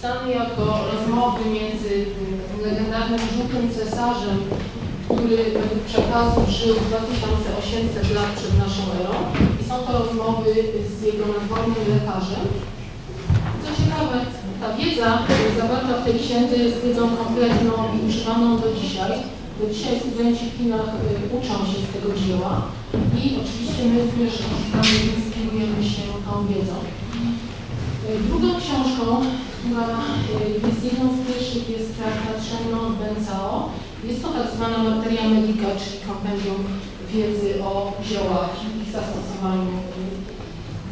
Został wpisany jako rozmowy między legendarnym żółtym cesarzem, który według przekazów żył 2800 lat przed naszą erą i są to rozmowy z jego nadwornym lekarzem. Co ciekawe, ta wiedza zawarta w tej księdze jest wiedzą kompletną i używaną do dzisiaj. Do dzisiaj studenci w Chinach y, uczą się z tego dzieła i oczywiście my również inspirujemy się tą wiedzą. Y, Drugą książką, która y, jest jedną z pierwszych, jest traktat Shenlong Bencao. Jest to tak zwana materia medica, czyli kompendium wiedzy o ziołach i ich zastosowaniu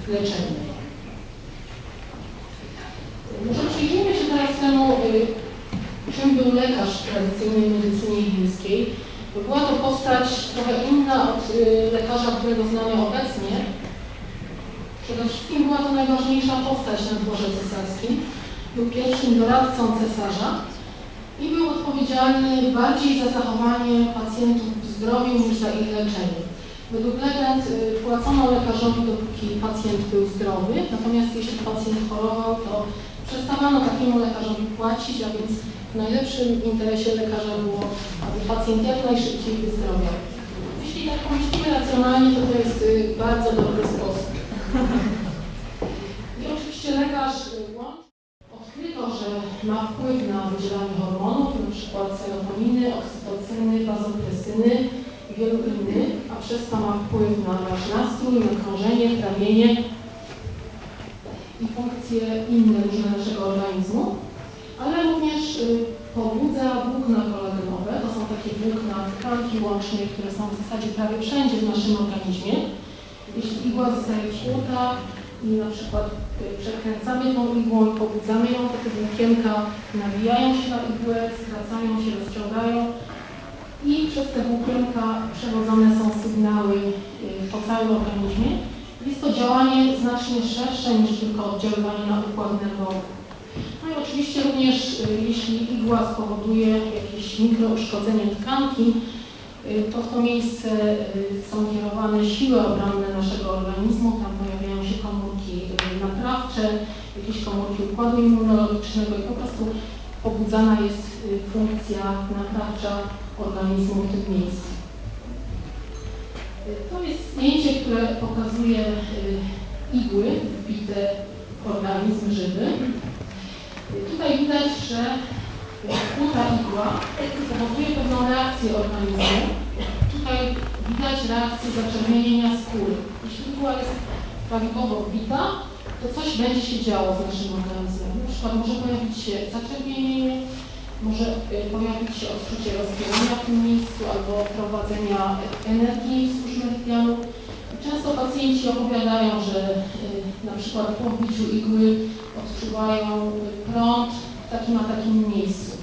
w leczeniu. Może przyjrzyjmy się teraz temu, y, czym był lekarz w tradycyjnej medycynie chińskiej. Była to postać trochę inna od y, lekarza, którego znamy obecnie. Przede wszystkim była to najważniejsza postać na dworze cesarskim. Był pierwszym doradcą cesarza i był odpowiedzialny bardziej za zachowanie pacjentów w zdrowiu niż za ich leczenie. Według legend y, płacono lekarzowi, dopóki pacjent był zdrowy, natomiast jeśli pacjent chorował, to przestawano takiemu lekarzowi płacić, a więc w najlepszym interesie lekarza było, aby pacjent jak najszybciej wyzdrowiał. Jeśli tak pomyślimy racjonalnie, to to jest y, bardzo dobry sposób. I oczywiście lekarz y, łączy ma wpływ na wydzielanie hormonów, np. serotoniny, oksytocyny, bazopresyny i wielu innych, a przez to ma wpływ na nasz nastrój, na krążenie, trawienie i funkcje inne różne naszego organizmu, ale również y, pobudza włókna kolagenowe. To są takie włókna tkanki łącznej, które są w zasadzie prawie wszędzie w naszym organizmie. Jeśli igła zostaje wkłuta i na przykład y, przekręcamy tą igłą i pobudzamy ją, to te włókienka nawijają się na igłę, skracają się, rozciągają i przez te włókienka przewodzone są sygnały y, po całym organizmie. Jest to działanie znacznie szersze niż tylko oddziaływanie na układ nerwowy. No i oczywiście również y, jeśli igła spowoduje jakieś mikrouszkodzenie tkanki, to w to miejsce są kierowane siły obronne naszego organizmu, tam pojawiają się komórki y, naprawcze, jakieś komórki układu immunologicznego i po prostu pobudzana jest y, funkcja naprawcza organizmu w tym miejscu. Y, To jest zdjęcie, które pokazuje y, igły wbite w organizm żywy. Tutaj widać, że kłuta igła powoduje pewną reakcję organizmu. Tutaj widać reakcję zaczerwienienia skóry. Jeśli igła jest prawidłowo wbita, to coś będzie się działo z naszym organizmem. Na przykład może pojawić się zaczerwienienie, może y, pojawić się odczucie rozpierania w tym miejscu albo prowadzenia energii z meridianu. Często pacjenci opowiadają, że y, na przykład po wbiciu igły odczuwają prąd w takim a takim miejscu.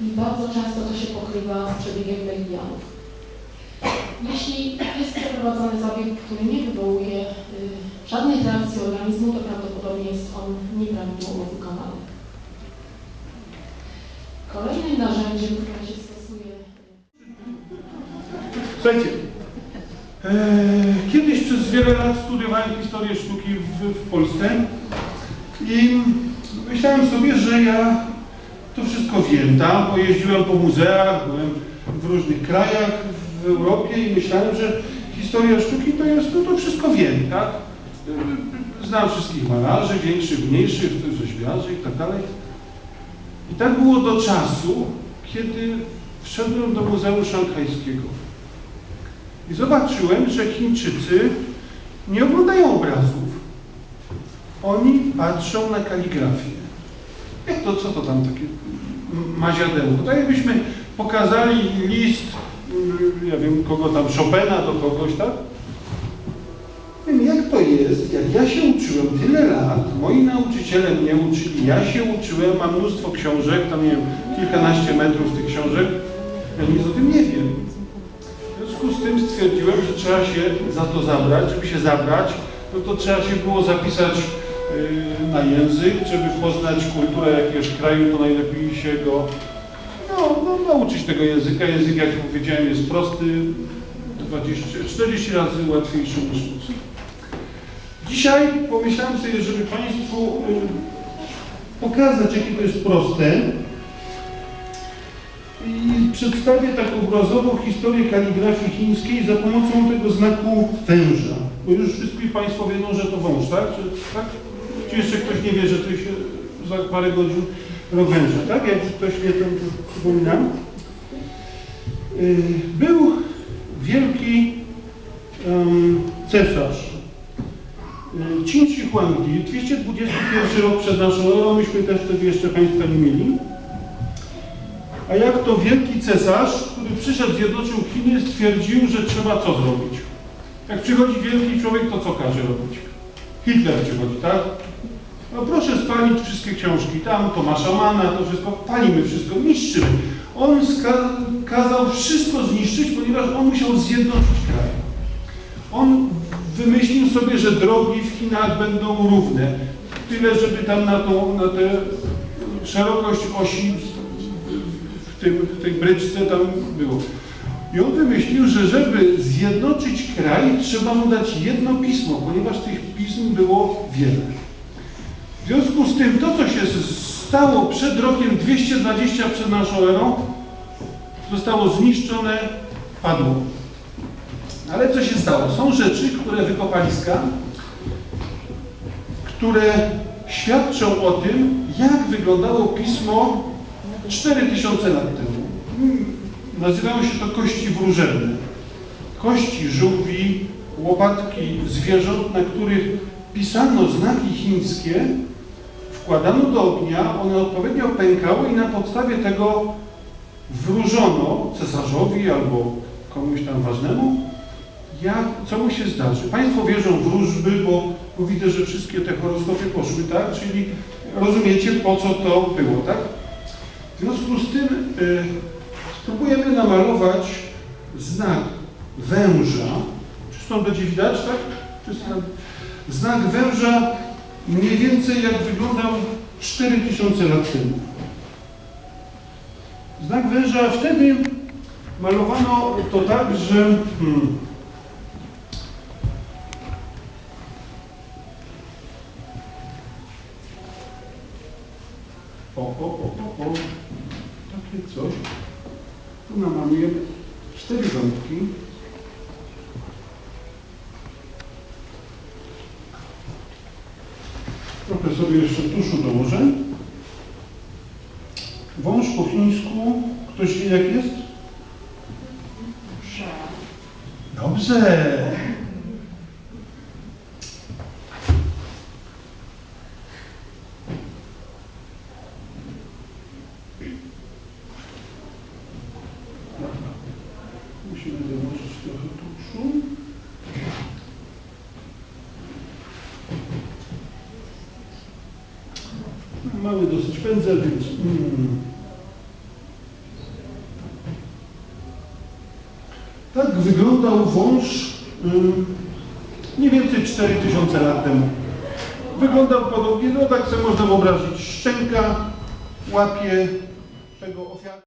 I bardzo często to się pokrywa z przebiegiem meridianów. Jeśli jest przeprowadzony zabieg, który nie wywołuje y, żadnej reakcji organizmu, to prawdopodobnie jest on nieprawidłowo wykonany. Kolejnym narzędziem, które się stosuje, Słuchajcie, e, kiedyś przez wiele lat studiowałem historię sztuki w, w Polsce i myślałem sobie, że ja to wszystko wiem. Tam pojeździłem po muzeach, byłem w różnych krajach w Europie i myślałem, że historia sztuki to jest, no to wszystko wiem, tak? Znam wszystkich malarzy, większych, mniejszych, rzeźbiarzy i tak dalej. I tak było do czasu, kiedy wszedłem do Muzeum Szanghajskiego. I zobaczyłem, że Chińczycy nie oglądają obrazów. Oni patrzą na kaligrafię. Jak to, co to tam takie maziadełko? Tak jakbyśmy pokazali list, ja wiem, kogo tam, Chopina do kogoś, tak? Wiem, jak to jest, jak ja się uczyłem tyle lat, moi nauczyciele mnie uczyli, ja się uczyłem, mam mnóstwo książek, tam nie wiem, kilkanaście metrów tych książek, ja nic o tym nie wiem. W związku z tym stwierdziłem, że trzeba się za to zabrać. Żeby się zabrać, no to trzeba się było zapisać yy, na język, żeby poznać kulturę jakiegoś kraju, to najlepiej się go no, no, nauczyć tego języka. Język, jak powiedziałem, jest prosty, 20, 40 razy łatwiejszy niż polski. Dzisiaj pomyślałem sobie, żeby Państwu yy, pokazać, jakie to jest proste, i przedstawię tak obrazowo historię kaligrafii chińskiej za pomocą tego znaku węża. Bo już wszyscy Państwo wiedzą, że to wąż, tak? Czy, tak? Czy jeszcze ktoś nie wie, że to się za parę godzin węża, tak? Jak ktoś nie to przypominam. Yy, Był wielki em, cesarz yy, Qin Shi Huangdi, 221 rok przed naszą erą, myśmy też wtedy jeszcze państwa nie mieli. A jak to wielki cesarz, który przyszedł, zjednoczył Chiny, stwierdził, że trzeba co zrobić? Jak przychodzi wielki człowiek, to co każe robić? Hitler przychodzi, tak? No proszę spalić wszystkie książki, tam Tomasza Mana, to wszystko, palimy wszystko, niszczymy. On kazał wszystko zniszczyć, ponieważ on musiał zjednoczyć kraj. On wymyślił sobie, że drogi w Chinach będą równe. Tyle, żeby tam na, tą, na tę szerokość osi w, tym, w tej bryczce tam było. I on wymyślił, że żeby zjednoczyć kraj, trzeba mu dać jedno pismo, ponieważ tych pism było wiele. W związku z tym to, co się stało przed rokiem 220 przed naszą erą, zostało zniszczone, padło. Ale co się stało? Są rzeczy, które wykopaliska, które świadczą o tym, jak wyglądało pismo 4000 lat temu. Nazywają się to kości wróżebne. Kości żółwi, łopatki zwierząt, na których pisano znaki chińskie, wkładano do ognia, one odpowiednio pękały i na podstawie tego wróżono cesarzowi albo komuś tam ważnemu, jak, co mu się zdarzy. Państwo wierzą w wróżby, bo, bo widzę, że wszystkie te horoskopy poszły, tak? Czyli rozumiecie, po co to było, tak? W związku z tym y, spróbujemy namalować znak węża. Czy stąd będzie widać, tak? Znak węża mniej więcej jak wyglądał 4000 lat temu. Znak węża wtedy malowano to tak, że hmm, o, o, o, o, o, takie coś. Tu namalujemy cztery ząbki. Sobie jeszcze tuszu dołożę. Wąż po chińsku, ktoś wie jak jest? Dobrze. Musimy dołożyć trochę tuszu. Mały dosyć pędzel, więc... Mm. Tak wyglądał wąż ym, mniej więcej 4000 lat temu. Wyglądał podobnie, no tak sobie można wyobrazić, szczęka łapie tego ofiary.